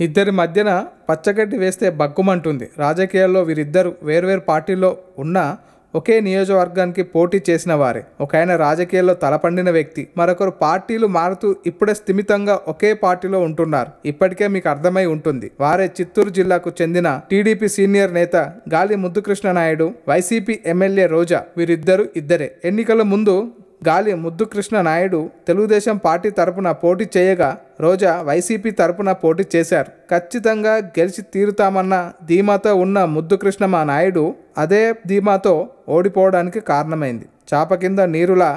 ఇద్దరి మధ్యన పచ్చగడ్డి వేస్తే బగ్గుమంటుంది. రాజకీయాల్లో వీరిద్దరు వేర్వేరు పార్టీల్లో ఉన్న ఒకే నియోజకవర్గానికి పోటీ చేసిన వారే. ఒక ఆయన రాజకీయాల్లో తలపండిన వ్యక్తి మరొకరు పార్టీలు మారుతూ ఇప్పుడే స్థిమితంగా ఒకే పార్టీలో ఉంటున్నారు. ఇప్పటికే మీకు అర్థమై ఉంటుంది. వారే చిత్తూరు జిల్లాకు చెందిన టీడీపీ సీనియర్ నేత గాలి ముద్దుకృష్ణ నాయుడు వైసీపీ ఎమ్మెల్యే రోజా. వీరిద్దరు ఇద్దరే. ఎన్నికల ముందు గాలి ముద్దుకృష్ణ నాయుడు తెలుగుదేశం పార్టీ తరపున పోటీ చేయగా రోజా వైసీపీ తరపున పోటీ చేశారు. ఖచ్చితంగా గెలిచి తీరుతామన్న ధీమాతో ఉన్న ముద్దుకృష్ణ మా నాయుడు అదే ధీమాతో ఓడిపోవడానికి కారణమైంది. చాప కింద నీరులా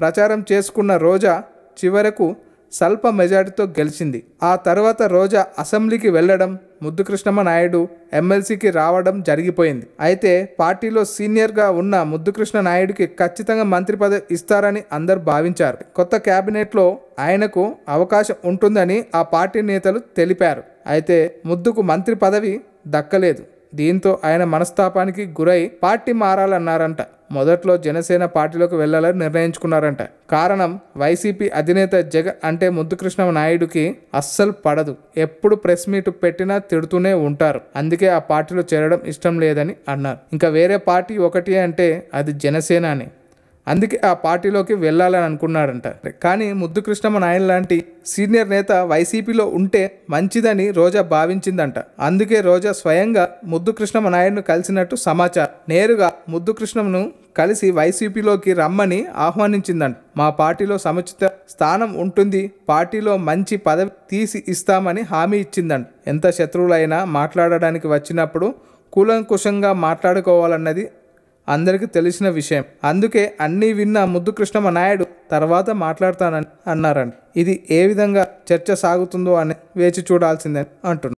ప్రచారం చేసుకున్న రోజా చివరకు స్వల్ప మెజార్టీతో గెలిచింది. ఆ తర్వాత రోజా అసెంబ్లీకి వెళ్ళడం ముద్దుకృష్ణమ్మ నాయుడు ఎమ్మెల్సీకి రావడం జరిగిపోయింది. అయితే పార్టీలో సీనియర్గా ఉన్న ముద్దుకృష్ణ నాయుడికి ఖచ్చితంగా మంత్రి పదవి ఇస్తారని అందరు భావించారు. కొత్త క్యాబినెట్లో ఆయనకు అవకాశం ఉంటుందని ఆ పార్టీ నేతలు తెలిపారు. అయితే ముద్దుకు మంత్రి పదవి దక్కలేదు. దీంతో ఆయన మనస్తాపానికి గురై పార్టీ మారాలన్నారంట. మొదట్లో జనసేన పార్టీలోకి వెళ్ళాలని నిర్ణయించుకున్నారంట. కారణం వైసీపీ అధినేత జగన్ అంటే ముద్దుకృష్ణ నాయుడుకి అస్సలు పడదు. ఎప్పుడు ప్రెస్ మీట్ పెట్టినా తిడుతూనే ఉంటారు. అందుకే ఆ పార్టీలో చేరడం ఇష్టం లేదని అన్నారు. ఇంకా వేరే పార్టీ ఒకటి అంటే అది జనసేన అని అందుకే ఆ పార్టీలోకి వెళ్ళాలని అనుకున్నాడంట. కానీ ముద్దుకృష్ణమ్మ నాయన లాంటి సీనియర్ నేత వైసీపీలో ఉంటే మంచిదని రోజా భావించిందంట. అందుకే రోజా స్వయంగా ముద్దుకృష్ణమ్మ నాయుడును కలిసినట్టు సమాచారం. నేరుగా ముద్దుకృష్ణమ్మను కలిసి వైసీపీలోకి రమ్మని ఆహ్వానించిందంట. మా పార్టీలో సముచిత స్థానం ఉంటుంది పార్టీలో మంచి పదవి తీసి ఇస్తామని హామీ ఇచ్చిందంట. ఎంత శత్రువులైనా మాట్లాడడానికి వచ్చినప్పుడు కూలంకుషంగా మాట్లాడుకోవాలన్నది అందరికీ తెలిసిన విషయం. అందుకే అన్నీ విన్న ముద్దుకృష్ణమ్మ నాయుడు తర్వాత మాట్లాడతానని అన్నారండి ఇది ఏ విధంగా చర్చ సాగుతుందో అని వేచి చూడాల్సిందని అంటున్నారు